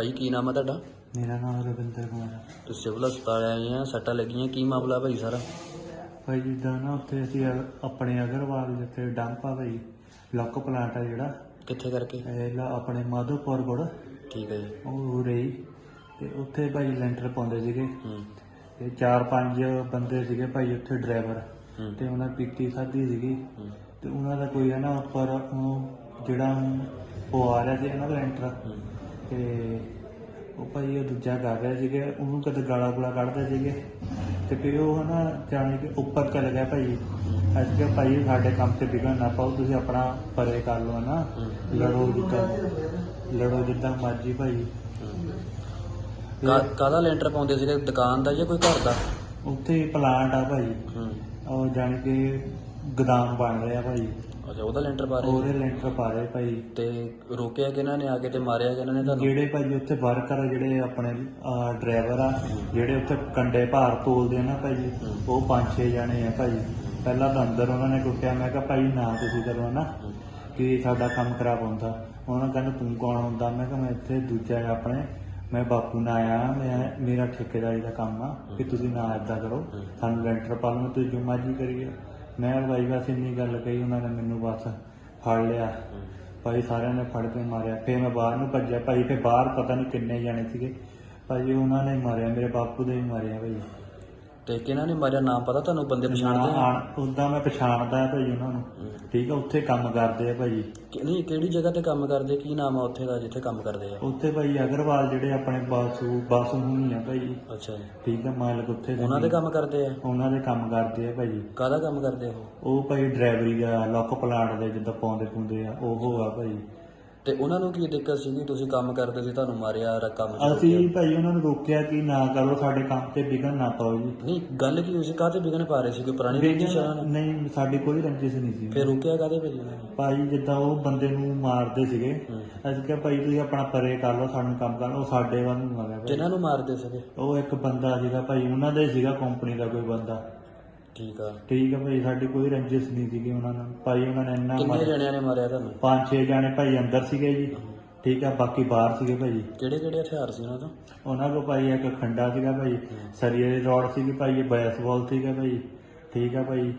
ਭਾਈ ਕੀ ਨਾਮ ਹੈ ਤੁਹਾਡਾ? ਮੇਰਾ ਨਾਮ ਰਵਿੰਦਰ ਕੁਮਾਰ ਹੈ ਤੁਸੀਂ ਸਿਵਲ ਹਸਪਤਾਲ ਆਏ ਆ ਸੱਟਾਂ ਲੱਗੀਆਂ ਕੀ ਮਾਮਲਾ ਭਾਈ ਸਾਰਾ? ਭਾਈ ਜਿੱਦਾਂ ਨਾ ਉੱਥੇ ਅਸੀਂ ਅਗ- ਆਪਣੇ ਅਗਰਵਾਲ ਜਿੱਥੇ ਡੰਪ ਆ ਭਾਈ ਲੋਕ ਪਲਾਂਟ ਆ ਜਿਹੜਾ। ਕਿੱਥੇ ਕਰਕੇ? ਇਹ ਲਾ ਆਪਣੇ ਮਾਧੋਪੁਰ ਕੋਲ ਠੀਕ ਹੈ ਜੀ। ਉਹ ਉਰੇ ਹੀ ਤੇ ਉੱਥੇ ਭਾਈ ਲੈਂਟਰ ਪਾਉਂਦੇ ਸੀਗੇ। ਹੂੰ। ਤੇ ਚਾਰ ਪੰਜ ਬੰਦੇ ਸੀਗੇ ਭਾਈ ਉੱਥੇ ਡਰਾਈਵਰ। ਹੂੰ। ਤੇ ਉਹਨਾਂ ਪੀਤੀ ਖਾਧੀ ਸੀਗੀ। ਹੂੰ, ਤੇ ਉਹਨਾਂ ਦਾ ਕੋਈ ਹੈ ਨਾ ਉੱਪਰ ਉਹ ਜਿਹੜਾ ਉਹ ਆ ਰਿਹਾ ਸੀ ਇਹਨਾਂ ਦਾ ਲੈਂਟਰ। ਹੂੰ, ਤੇ ਉਹ ਭਾਈ ਉਹ ਦੂਜਾ ਕਰ ਰਿਹਾ ਸੀਗੇ ਉਹਨੂੰ ਕਦੇ ਗਾਲਾਂ ਗੁਲਾ ਕੱਢਦੇ ਸੀਗੇ। ਤੇ ਫਿਰ ਉਹ ਹਨਾ ਜਾਣੇ ਕਿ ਉੱਪਰ ਚੱਲ ਗਿਆ ਭਾਈ। ਕਿਹਾ ਭਾਈ ਸਾਡੇ ਕੰਮ ਤੇ ਵਿਗੜ ਨਾ ਪਾਓ ਤੁਸੀਂ ਆਪਣਾ ਪਰੇ ਕਰ ਲਓ ਨਾ ਲੜੋ ਜਿੱਦਾਂ ਲੜੋ ਜਿੱਦਾਂ ਮਰਜ਼ੀ ਭਾਈ। ਕਾਹਦਾ ਲੈਂਟਰ ਪਾਉਂਦੇ ਸੀਗੇ? ਦੁਕਾਨ ਦਾ ਜਾਂ ਕੋਈ ਘਰ ਦਾ? ਉੱਥੇ ਪਲਾਂਟ ਆ ਭਾਈ। ਹੂੰ। ਉਹ ਜਾਣ ਕੇ ਗਦਾਮ ਬਣ ਰਿਹਾ ਭਾਈ। ਅੱਛਾ ਉਹਦਾ ਲੈਂਟਰ ਪਾ ਰਹੇ ਉਹਦੇ ਲੈਂਟਰ ਪਾ ਰਹੇ ਭਾਈ। ਤੇ ਰੋਕਿਆ ਕਿਹਨਾਂ ਨੇ ਆ ਕੇ ਤੇ ਮਾਰਿਆ ਕਿਹਨਾਂ ਨੇ ਤੁਹਾਨੂੰ? ਜਿਹੜੇ ਭਾਈ ਉੱਥੇ ਵਰਕਰ ਜਿਹੜੇ ਆਪਣੇ ਡਰਾਈਵਰ ਆ ਜਿਹੜੇ ਉੱਥੇ ਕੰਡੇ ਭਾਰ ਤੋਲਦੇ ਆ ਨਾ ਭਾਈ ਉਹ ਪੰਜ ਛੇ ਜਣੇ ਆ ਭਾਈ। ਪਹਿਲਾਂ ਤਾਂ ਅੰਦਰ ਉਹਨਾਂ ਨੇ ਕੁੱਟਿਆ ਮੈਂ ਕਿਹਾ ਭਾਈ ਨਾ ਤੁਸੀਂ ਕਰੋ ਨਾ ਕਿ ਸਾਡਾ ਕੰਮ ਖਰਾਬ ਹੁੰਦਾ। ਉਹਨਾਂ ਕਹਿੰਦੇ ਤੂੰ ਕੌਣ ਹੁੰਦਾ? ਮੈਂ ਕਿਹਾ ਮੈਂ ਇੱਥੇ ਦੂਜਾ ਆ ਆਪਣੇ ਮੈਂ ਬਾਪੂ ਨਾਲ ਆਇਆ ਮੈਂ ਮੇਰਾ ਠੇਕੇਦਾਰੀ ਦਾ ਕੰਮ ਆ ਕਿ ਤੁਸੀਂ ਨਾ ਏਦਾਂ ਕਰੋ। ਸਾਨੂੰ ਲੈਂਟਰ ਪਾ ਲਓ ਤੁਸੀਂ ਜੋ ਮਰਜ਼ੀ ਕਰੀਏ। ਮੈਂ ਭਾਈ ਬਸ ਇੰਨੀ ਗੱਲ ਕਹੀ ਉਹਨਾਂ ਨੇ ਮੈਨੂੰ ਬਸ ਫੜ ਲਿਆ। ਭਾਈ ਸਾਰਿਆਂ ਨੇ ਫੜ ਕੇ ਮਾਰਿਆ। ਫੇਰ ਮੈਂ ਬਾਹਰ ਨੂੰ ਭੱਜਿਆ। ਭਾਈ ਫੇਰ ਬਾਹਰ ਪਤਾ ਨਹੀਂ ਕਿੰਨੇ ਜਾਣੇ ਸੀਗੇ। ਭਾਈ ਉਹਨਾਂ ਨੇ ਮਾਰਿਆ ਮੇਰੇ ਬਾਪੂ ਦੇ ਵੀ ਮਾਰਿਆ ਭਾਈ ਤੇ ਕਿਹਨਾਂ ਨੇ ਮਾਰਿਆ ਨਾਮ ਪਤਾ ਤੁਹਾਨੂੰ ਬੰਦੇ ਪਛਾਣਦੇ ਆ। ਉਦਾਂ ਮੈਂ ਪਛਾਣਦਾ ਭਾਈ ਉਹਨਾਂ ਨੂੰ। ਠੀਕ ਆ ਉੱਥੇ ਕੰਮ ਕਰਦੇ ਆ ਭਾਈ। ਕਿ- ਨਹੀਂ ਕਿਹੜੀ ਜਗ੍ਹਾ ਤੇ ਕੰਮ ਕਰਦੇ ਕੀ ਨਾਮ ਆ ਉੱਥੇ ਦਾ ਜਿੱਥੇ ਕੰਮ ਕਰਦੇ ਆ? ਉੱਥੇ ਭਾਈ ਅਗਰਵਾਲ ਜਿਹੜੇ ਆਪਣੇ ਬਾਸੂ ਬਾਸੂ ਹੁਣੀ ਆ ਭਾਈ। ਅੱਛਾ ਜੀ। ਠੀਕ ਆ ਮਾਲਕ ਉੱਥੇ ਦੇ ਉਹਨਾਂ ਦੇ ਨੇ। ਕੰਮ ਕਰਦੇ ਆ? ਉਹਨਾਂ ਦੇ ਕੰਮ ਕਰਦੇ ਆ ਭਾਈ। ਕਾਹਦਾ ਕੰਮ ਕਰਦੇ ਆ ਉਹ? ਉਹ ਭਾਈ ਡਰਾਈਵਰੀ ਦਾ ਲੋਕ ਪਲਾਂਟ ਦੇ ਜਿੱਦਾਂ ਪਾਉਂਦੇ ਪੁੰਦੇ ਆ ਉਹ ਆ ਭਾਈ। ਤੇ ਉਹਨਾਂ ਨੂੰ ਕੀ ਦਿੱਕਤ ਸੀਗੀ ਤੁਸੀਂ ਕੰਮ ਕਰਦੇ ਸੀ ਤੁਹਾਨੂੰ ਮਾਰਿਆ ਰਕਮ ਅਸੀਂ ਭਾਈ ਉਹਨਾਂ ਨੂੰ ਰੋਕਿਆ ਕਿ ਨਾ ਕਰੋ ਸਾਡੇ ਕੰਮ ਤੇ ਵਿਘਨ ਨਾ ਪਾਓ ਜੀ। ਨਹੀਂ ਗੱਲ ਕੀ ਹੋਈ ਸੀ? ਕਾਹਤੇ ਵਿਗਨ ਪਾ ਰਹੇ ਸੀ? ਕੋਈ ਪੁਰਾਣੀ ਰੰਜਿਸ਼ ਆ ਉਹਨਾਂ ਨੂੰ? ਨਹੀਂ ਸਾਡੀ ਕੋਈ ਰੰਜਿਸ਼ ਨਹੀਂ ਸੀ। ਫਿਰ ਰੁਕਿਆ ਕਾਹਦੇ ਭਾਜੀ ਉਹਨਾਂ ਨੇ? ਭਾਈ ਜਿੱਦਾਂ ਉਹ ਬੰਦੇ ਨੂੰ ਮਾਰਦੇ ਸੀਗੇ ਹੂੰ। ਅਸੀਂ ਕਿਹਾ ਭਾਈ ਤੁਸੀਂ ਆਪਣਾ ਪਰੇ ਕਰ ਲਓ ਸਾਨੂੰ ਕੰਮ ਕਰਨ ਉਹ ਸਾਡੇ ਵੱਲ ਨੂੰ ਆ ਗਿਆ ਭਾਈ। ਨੂੰ ਮਾਰਦੇ ਸੀਗੇ? ਉਹ ਇੱਕ ਬੰਦਾ ਸੀਗਾ ਭਾਈ ਉਹਨਾਂ ਦਾ ਹੀ ਸੀਗਾ ਕੰਪਨੀ ਦਾ ਕੋਈ ਬੰਦਾ। ਠੀਕ ਆ। ਠੀਕ ਹੈ ਭਾਈ ਸਾਡੀ ਕੋਈ ਰੰਜਿਸ਼ ਨਹੀਂ ਸੀਗੀ ਉਹਨਾਂ ਨਾਲ। ਭਾਈ ਉਹਨਾਂ ਨੇ ਇੰਨਾ ਕਿੰਨੇ ਮਾਰਿਆ। ਜਣਿਆਂ ਨੇ ਮਾਰਿਆ ਤੁਹਾਨੂੰ? ਪੰਜ ਛੇ ਜਾਣੇ ਭਾਈ ਅੰਦਰ ਸੀਗੇ ਜੀ। ਠੀਕ ਹੈ ਬਾਕੀ ਬਾਹਰ ਸੀਗੇ ਭਾਈ। ਕਿਹੜੇ ਕਿਹੜੇ ਹਥਿਆਰ ਸੀ ਉਹਨਾਂ ਤੋਂ? ਉਹਨਾਂ ਕੋਲ ਭਾਈ ਇੱਕ ਖੰਡਾ ਸੀਗਾ ਭਾਈ। ਸਰੀਏ ਦੀ ਰੋਡ ਸੀਗੀ ਭਾਈ ਇਹ ਬੈਸਬਾਲ ਸੀਗਾ ਭਾਈ। ਠੀਕ ਹੈ ਭਾਈ।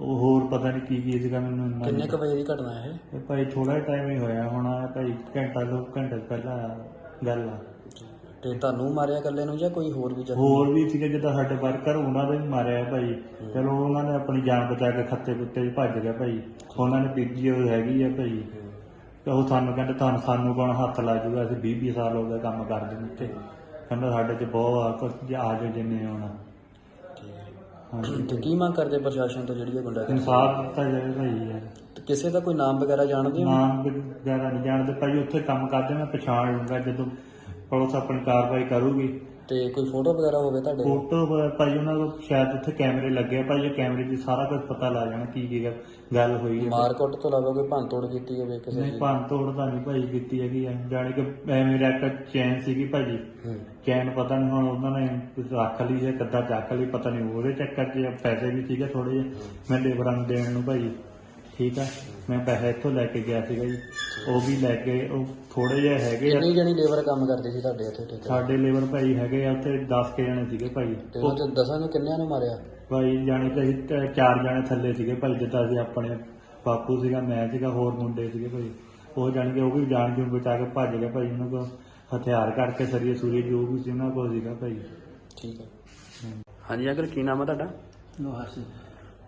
ਉਹ ਹੋਰ ਪਤਾ ਨਹੀਂ ਕੀ ਕੀ ਸੀਗਾ ਮੈਨੂੰ ਇੰਨਾ ਕਿੰਨੇ ਕੁ ਵਜੇ ਦੀ ਘਟਨਾ ਹੈ ਇਹ? ਇਹ ਭਾਈ ਥੋੜਾ ਟਾਈਮ ਹੀ ਹੋਇਆ ਹੋਣਾ ਭਾਈ ਘੰਟਾ ਦੋ ਘੰਟੇ ਪਹਿਲਾਂ ਗੱਲ ਆ। ਤੇ ਤੁਹਾਨੂੰ ਮਾਰਿਆ ਇਕੱਲੇ ਨੂੰ ਜਾਂ ਕੋਈ ਹੋਰ ਵੀ ਜ਼ਖਮੀ? ਹੋਰ ਵੀ ਸੀਗੇ ਜਿੱਦਾਂ ਸਾਡੇ ਵਰਕਰ ਉਹਨਾਂ ਦਾ ਵੀ ਮਾਰਿਆ ਭਾਈ। ਚਲੋ ਉਹਨਾਂ ਨੇ ਆਪਣੀ ਜਾਨ ਬਚਾ ਕੇ ਖੱਤੇ ਕੁੱਤੇ 'ਚ ਭੱਜ ਗਏ ਭਾਈ। ਉਹਨਾਂ ਨੇ ਪੀਜੀ ਉਹ ਹੈਗੀ ਆ ਭਾਈ। ਤੇ ਉਹ ਸਾਨੂੰ ਕਹਿੰਦੇ ਤੁਹਾਨੂੰ ਸਾਨੂੰ ਕੌਣ ਹੱਥ ਲਾ ਜੂਗਾ? ਅਸੀਂ 20 20 ਸਾਲ ਹੋ ਗਏ ਕੰਮ ਕਰਦੇ ਨੇ ਇੱਥੇ। ਕਹਿੰਦਾ ਸਾਡੇ 'ਚ ਬਹੁਤ ਆ ਕੁਝ ਆ ਜਾਓ ਜਿੰਨੇ ਆਉਣਾ। ਹਾਂਜੀ ਤੇ ਕੀ ਮੰਗ ਕਰਦੇ ਪ੍ਰਸ਼ਾਸਨ ਤੋਂ ਜਿਹੜੀ ਇਹ ਗੁੰਡਾ ਇਨਸਾਫ ਦਿੱਤਾ ਜਾਵੇ ਭਾਈ ਯਾਰ ਕਿਸੇ ਦਾ ਕੋਈ ਨਾਮ ਵਗੈਰਾ ਜਾਣਦੇ ਹੋ? ਨਾਮ ਵਗੈਰਾ ਨਹੀਂ ਜਾਣਦੇ। ਭਾਈ ਉੱਥੇ ਕੰਮ ਕਰਦੇ ਮੈਂ ਪਛਾਣ ਲੂੰਗਾ ਜਦੋਂ ਪੁਲਿਸ ਆਪਣੀ ਕਾਰਵਾਈ ਕਰੂਗੀ। ਤੇ ਕੋਈ ਫੋਟੋ ਵਗੈਰਾ ਹੋਵੇ ਤੁਹਾਡੇ ਕੋਲ? ਫੋਟੋ ਭਾਈ ਉਹਨਾਂ ਕੋਲ ਸ਼ਾਇਦ ਉੱਥੇ ਕੈਮਰੇ ਲੱਗੇ ਆ ਭਾਈ ਇਹ ਕੈਮਰੇ 'ਚ ਸਾਰਾ ਕੁਝ ਪਤਾ ਲੱਗ ਜਾਣਾ ਕੀ ਕੀ ਗੱਲ- ਗੱਲ ਹੋਈ ਹੈ। ਮਾਰਕੁੱਟ ਤੋਂ ਇਲਾਵਾ ਕੋਈ ਭੰਨ ਤੋੜ ਕੀਤੀ ਹੋਵੇ ਕਿਸੇ ਨਹੀਂ ਦੀ ਭੰਨ ਤੋੜ ਤਾਂ ਨਹੀਂ ਭਾਈ ਕੀਤੀ ਹੈਗੀ ਆ। ਜਾਣੀ ਕਿ ਐਵੇਂ ਇੱਕ ਚੈਨ ਸੀਗੀ ਭਾਜੀ ਹੂੰ। ਚੈਨ ਪਤਾ ਨਹੀਂ ਹੁਣ ਉਹਨਾਂ ਨੇ ਕੁਝ ਰੱਖ ਲਈ ਜਾਂ ਕਿੱਦਾਂ ਚੱਕ ਲਈ ਪਤਾ ਨਹੀਂ ਉਹਦੇ ਚੱਕਰ 'ਚ ਪੈਸੇ ਵੀ ਸੀਗੇ ਥੋੜੇ ਜਿਹੇ। ਮੈਂ ਲੇਬਰਾਂ ਨੂੰ ਦੇਣ ਨੂੰ ਭਾਈ। ਠੀਕ ਆ? ਮੈਂ ਪੈਸੇ ਇੱਥੋਂ ਲੈ ਕੇ ਗਿਆ ਸੀਗਾ ਜੀ। ਉਹ ਵੀ ਲੈ ਕੇ ਉਹ ਥੋੜੇ ਜਿਹੇ ਹੈਗੇ ਆ। ਕਿੰਨੀ ਜਣੀ ਲੇਬਰ ਕੰਮ ਕਰਦੀ ਸੀ ਤੁਹਾਡੇ ਇੱਥੇ? ਠੀਕ ਸਾਡੇ ਲੇਬਰ ਭਾਈ ਹੈਗੇ ਆ ਉੱਥੇ 10 ਕੇ ਜਣੇ ਸੀਗੇ ਭਾਈ। ਤੇ ਉਹ ਚ ਦਸਾਂ ਨੂੰ ਕਿੰਨਿਆਂ ਨੂੰ ਮਾਰਿਆ? ਭਾਈ ਜਾਣੀ ਕਿ ਅਸੀਂ ਤ- ਚਾਰ ਜਣੇ ਥੱਲੇ ਸੀਗੇ ਭਾਈ ਜਿੱਦਾਂ ਅਸੀਂ ਆਪਣੇ ਬਾਪੂ ਸੀਗਾ ਮੈਂ ਸੀਗਾ ਹੋਰ ਮੁੰਡੇ ਸੀਗੇ ਭਾਈ। ਉਹ ਜਾਣੀ ਕਿ ਉਹ ਵੀ ਜਾਣ ਜੂਣ ਬਚਾ ਕੇ ਭੱਜ ਗਏ ਭਾਈ ਉਹਨਾਂ ਕੋਲ ਹਥਿਆਰ ਕਰਕੇ ਸਰੀਏ ਸੂਰੀ ਜੋ ਵੀ ਸੀ ਉਹਨਾਂ ਕੋਲ ਸੀਗਾ ਭਾਈ। ਠੀਕ ਹੈ ਹਾਂਜੀ ਅੰਕਲ ਕੀ ਨਾਮ ਹੈ ਤੁਹਾਡਾ? ਲੋਹਾ ਸੀ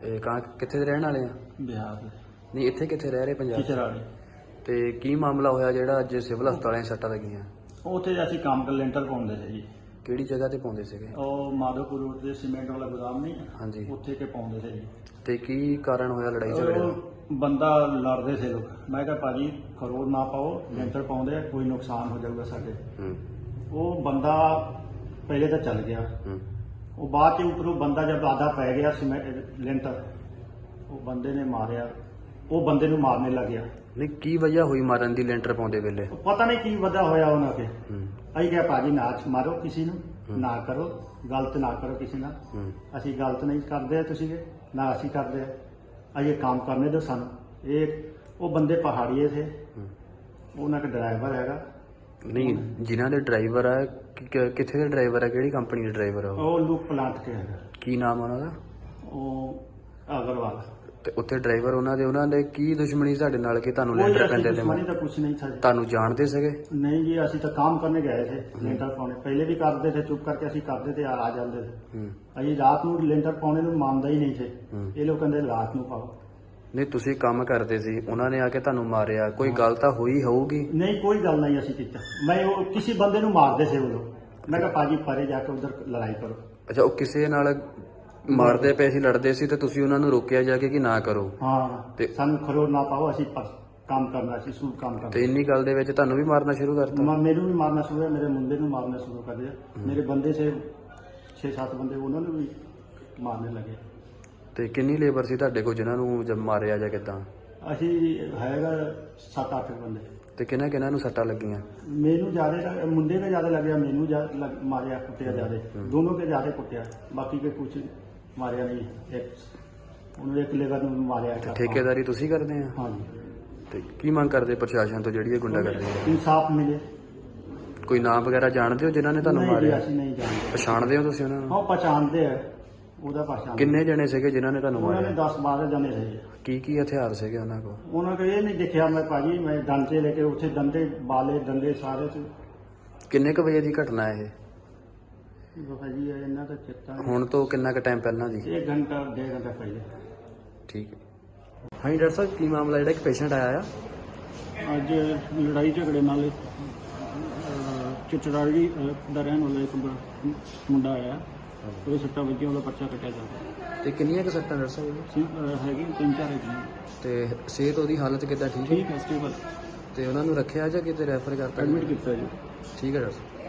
ਇਹ ਕਾਂ ਕਿੱਥੇ ਦੇ ਰਹਿਣ ਵਾਲੇ ਆ? ਬਿਹਾਰ ਨਹੀਂ ਇੱਥੇ ਕਿੱਥੇ ਰਹਿ ਰਹੇ ਪੰਜਾਬ 'ਚ? ਤੇ ਕੀ ਮਾਮਲਾ ਹੋਇਆ ਜਿਹੜਾ ਅੱਜ ਸਿਵਲ ਹਸਪਤਾਲਾਂ 'ਚ ਸੱਟਾਂ ਲੱਗੀਆਂ? ਉੱਥੇ ਅਸੀਂ ਕੰਮ ਕਰ ਲੈਂਟਰ ਪਾਉਂਦੇ ਸੀ ਜੀ। ਕਿਹੜੀ ਜਗ੍ਹਾ ਤੇ ਪਾਉਂਦੇ ਸੀਗੇ? ਉਹ ਮਾਧੋਪੁਰ ਰੋਡ ਤੇ ਸੀਮੈਂਟ ਵਾਲਾ ਗੋਦਾਮ ਨਹੀਂ? ਹਾਂਜੀ। ਉੱਥੇ ਕੇ ਪਾਉਂਦੇ ਸੀ ਜੀ। ਤੇ ਕੀ ਕਾਰਨ ਹੋਇਆ ਲੜਾਈ ਝਗੜੇ ਦਾ? ਉਹ ਬੰਦਾ ਲੜਦੇ ਸੀ ਲੋਕ। ਮੈਂ ਕਿਹਾ ਭਾਜੀ ਖਰੋੜ ਨਾ ਪਾਓ ਲੈਂਟਰ ਪਾਉਂਦੇ ਆ ਕੋਈ ਨੁਕਸਾਨ ਹੋ ਜਾਊਗਾ ਸਾਡੇ। ਹੂੰ। ਉਹ ਬੰਦਾ ਪਹਿਲੇ ਤਾਂ ਚੱਲ ਗਿਆ। ਹੂੰ। ਉਹ ਬਾਅਦ ਚ ਉੱਪਰੋਂ ਬੰਦਾ ਜਦ ਆਦਾ ਪੈ ਗਿਆ ਲੈਂਟਰ ਉਹ ਬੰਦੇ ਨੇ ਮਾਰਿਆ ਉਹ ਬੰਦੇ ਨੂੰ ਮਾਰਨੇ ਲੱਗਿਆ ਨਹੀਂ ਕੀ ਵਜ੍ਹਾ ਹੋਈ ਮਾਰਨ ਦੀ ਲੈਂਟਰ ਪਾਉਂਦੇ ਵੇਲੇ? ਪਤਾ ਨਹੀਂ ਕੀ ਵਜ੍ਹਾ ਹੋਇਆ ਉਹਨਾਂ ਹੂੰ। ਅਸੀਂ ਕਿਹਾ ਭਾਜੀ ਨਾ ਮਾਰੋ ਕਿਸੇ ਨੂੰ ਨਾ ਕਰੋ ਗਲਤ ਨਾ ਕਰੋ ਕਿਸੇ ਨਾਲ। ਅਸੀਂ ਗਲਤ ਨਹੀਂ ਕਰਦੇ ਤੁਸੀਂ ਨਾ ਅਸੀਂ ਕਰਦੇ ਅਜੇ ਕੰਮ ਕਰਨੇ ਦਿਓ ਸਾਨੂੰ। ਇਹ ਉਹ ਬੰਦੇ ਪਹਾੜੀਏ ਹੂੰ। ਉਹਨਾਂ ਦਾ ਡਰਾਈਵਰ ਹੈਗਾ। ਨਹੀਂ ਜਿਨ੍ਹਾਂ ਦੇ ਡਰਾਈਵਰ ਆ ਕਿ- ਕਿ- ਕਿੱਥੇ ਦੇ ਡਰਾਈਵਰ ਆ ਕਿਹੜੀ ਕੰਪਨੀ ਦੇ ਡਰਾਈਵਰ ਆ ਉਹ? ਉਹ ਲੁੱਕ ਪਲਾਂਟ ਕੇ ਹੈਗਾ ਕੀ ਨਾਮ ਆ ਉਹਨਾਂ ਦਾ ਉਹ ਅਗਰਵਾਲ ਤੇ ਉੱਥੇ ਡਰਾਈਵਰ ਉਹਨਾਂ ਦੇ ਉਹਨਾਂ ਦੇ ਕੀ ਦੁਸ਼ਮਣੀ ਤੁਹਾਡੇ ਨਾਲ ਕਿ ਤੁਹਾਨੂੰ ਕੋਈ ਲੈਂਟਰ ऐसी ਪੈਂਦੇ ਤੇ दुश्मनी तो कुछ नहीं था ਤੁਹਾਨੂੰ ਜਾਣਦੇ ਸੀਗੇ नहीं जी ਅਸੀਂ ਤਾਂ ਕੰਮ ਕਰਨੇ ਗਏ थे ਲੈਂਟਰ ਪਾਉਣੇ ਪਹਿਲੇ ਵੀ ਕਰਦੇ थे ਚੁੱਪ ਕਰਕੇ ਅਸੀਂ ਕਰਦੇ ਤੇ ਆ ਜਾਂਦੇ थे ਹੂੰ ਅਸੀਂ ਰਾਤ ਨੂੰ ਲੈਂਟਰ ਪਾਉਣੇ ਨੂੰ ਮੰਨਦਾ ਹੀ ਨਹੀਂ ਥੇ ਹੂੰ। ਇਹ ਲੋਕ ਕਹਿੰਦੇ ਰਾਤ ਨੂੰ ਪਾਓ ਨਹੀਂ ਤੁਸੀਂ ਕੰਮ ਕਰਦੇ ਸੀ ਉਹਨਾਂ ਨੇ ਆ ਕੇ ਤੁਹਾਨੂੰ ਮਾਰਿਆ। ਕੋਈ ਗੱਲ ਤਾਂ ਹੋਈ ਹੋਊਗੀ? ਨਹੀਂ ਕੋਈ ਗੱਲ ਨਹੀਂ ਅਸੀਂ ਕੀਤਾ। ਮੈਂ ਉਹ ਕਿਸੇ ਬੰਦੇ ਨੂੰ ਮਾਰਦੇ ਸੀ ਉਹ ਲੋਕ ਮੈਂ ਕਿਹਾ ਪਾਜੀ ਪਰੇ ਜਾ ਕੇ ਉਧਰ ਲੜਾਈ ਕਰੋ। ਅੱਛਾ ਉਹ ਕਿਸੇ ਨਾਲ ਮਾਰਦੇ ਪਏ ਸੀ ਲੜਦੇ ਸੀ ਤੇ ਤੁਸੀਂ ਉਹਨਾਂ ਨੂੰ ਰੋਕਿਆ ਜਾ ਕੇ ਕਿ ਨਾ ਕਰੋ? ਹਾਂ ਤੇ- ਸਾਨੂੰ ਖਰੋ ਨਾ ਪਾਓ ਅਸੀਂ ਪ- ਕੰਮ ਕਰਨਾ ਸੀ ਸੂਟ ਕੰਮ ਕਰਨਾ। ਤੇ ਇੰਨੀ ਗੱਲ ਦੇ ਵਿੱਚ ਤੁਹਾਨੂੰ ਵੀ ਮਾਰਨਾ ਸ਼ੁਰੂ ਕਰਤਾ? ਮ- ਮੈਨੂੰ ਵੀ ਮਾਰਨਾ ਸ਼ੁਰੂ ਹੋਇਆ ਮੇਰੇ ਮੁੰਡੇ ਨੂੰ ਮਾਰਨਾ ਸ਼ੁਰੂ ਕਰ ਦਿਆ ਮੇਰੇ ਬੰਦੇ ਸੇ 6-7 ਬੰਦੇ ਉਹਨਾਂ ਨੂੰ ਵੀ ਮਾਰਨੇ ਲੱਗੇ। ਤੇ ਕਿੰਨੀ ਲੇਬਰ ਸੀ ਤੁਹਾਡੇ ਕੋਲ ਜਿਨ੍ਹਾਂ ਨੂੰ ਜਦ ਮਾਰਿਆ ਜਾਂ ਕਿਦਾਂ? ਅਸੀਂ ਹੈਗਾ 7-8 ਬੰਦੇ। ਤੇ ਕਿਹਨਾਂ ਕਿਹਨਾਂ ਨੂੰ ਸੱਟਾਂ ਲੱਗੀਆਂ? ਮੈਨੂੰ ਜ਼ਿਆਦਾ ਮੁੰਡੇ ਕੇ ਜ਼ਿਆਦਾ ਲੱਗਿਆ ਮੈਨੂੰ ਜ਼ਿਆਦਾ ਲੱਗ- ਮਾਰਿਆ ਕੁੱਟਿਆ ਜ਼ਿਆਦਾ। ਦੋਨੋਂ ਕੇ ਜ਼ਿਆਦਾ ਕੁੱਟਿਆ। ਬਾਕੀ ਕੇ ਕੁਝ ਮਾਰਿਆ ਨਹੀਂ। ਇੱਕ ਉਹਨੂੰ ਇੱਕ ਲੇਬਰ ਨੂੰ ਮਾਰਿਆ। ਇੱਕ ਠੇਕੇਦਾਰੀ ਤੁਸੀਂ ਕਰਦੇ ਆ? ਹਾਂਜੀ। ਤੇ ਕੀ ਮੰਗ ਕਰਦੇ ਪ੍ਰਸ਼ਾਸਨ ਤੋਂ ਜਿਹੜੀ ਇਹ ਗੁੰਡਾ ਕਰਦੇ ਆ? ਇਨਸਾਫ ਮਿਲੇ। ਕੋਈ ਨਾਮ ਵਗੈਰਾ ਜਾਣਦੇ ਹੋ ਜਿਨ੍ਹਾਂ ਨੇ ਤੁਹਾਨੂੰ ਨਹੀਂ ਜੀ, ਮਾਰਿਆ? ਅਸੀਂ ਨਹੀਂ ਜਾਣਦੇ। ਪਛਾਣਦੇ ਹੋ ਤੁਸੀਂ ਉਹਨਾਂ ਨੂੰ? ਉਹ ਪਛਾਣਦੇ ਆ। ਉਹਦਾ ਪਛਾਣ ਕਿੰਨੇ ਜਣੇ ਸੀਗੇ ਜਿਨ੍ਹਾਂ ਨੇ ਤੁਹਾਨੂੰ ਉਹਨਾਂ ਨੇ ਮਾਰਿਆ 10 12 ਜਣੇ ਸੀ ਕੀ ਕੀ ਹਥਿਆਰ ਸੀਗੇ ਉਹਨਾਂ ਕੋਲ? ਉਹਨਾਂ ਕੋ ਇਹ ਨਹੀਂ ਦੇਖਿਆ ਮੈਂ ਭਾਜੀ ਮੈਂ ਡੰਡੇ ਲੈ ਕੇ ਉੱਥੇ ਡੰਡੇ ਬਾਲੇ ਡੰਡੇ ਸਾਰੇ ਤੇ ਕਿੰਨੇ ਕੁ ਵਜੇ ਦੀ ਘਟਨਾ ਇਹ? ਭਾਜੀ ਇਹਨਾਂ ਦਾ ਚਿੱਤਾ ਹੁਣ ਤੋਂ ਕਿੰਨਾ ਕੁ ਟਾਈਮ ਪਹਿਲਾਂ ਦੀ? ਇੱਕ ਘੰਟਾ ਡੇਢ ਘੰਟਾ ਪਹਿਲੇ। ਠੀਕ ਹੈ। ਹਾਂਜੀ ਡਾਕਟਰ ਸਾਹਿਬ ਕੀ ਮਾਮਲਾ ਜਿਹੜਾ ਇੱਕ ਪੇਸ਼ੈਂਟ ਆਇਆ ਆ? ਅੱਜ ਲੜਾਈ ਝਗੜੇ ਨਾਲ ਚਿਚੜਾੜੀ ਦਾ ਰਹਿਣ ਵਾਲਾ ਇੱਕ ਬ- ਮੁੰਡਾ ਆਇਆ। ਉਹਦੇ ਸੱਟਾਂ ਵੱਜੀਆਂ ਉਹਦਾ ਪਰਚਾ ਕੱਟਿਆ ਜਾਂਦਾ। ਤੇ ਕਿੰਨੀਆਂ ਕੁ ਸੱਟਾਂ ਡਾਕਟਰ ਸਾਹਿਬ ਸੀ ਅਹ ਹੈਗੀ ਤਿੰਨ ਚਾਰ ਹੈਗੀਆਂ। ਤੇ ਸਿਹਤ ਉਹਦੀ ਹਾਲਤ ਕਿੱਦਾਂ? ਠੀਕ ਹੈ? ਠੀਕ ਹੈ ਸਟੇਬਲ ਤੇ ਉਹਨਾਂ ਨੂੰ ਰੱਖਿਆ ਜਾਂ ਕਿਤੇ ਰੈਫਰ ਕਰਤਾ? ਐਡਮਿਟ ਕੀਤਾ ਜੀ। ਠੀਕ ਹੈ ਡਾਕਟਰ ਸਾਹਿਬ।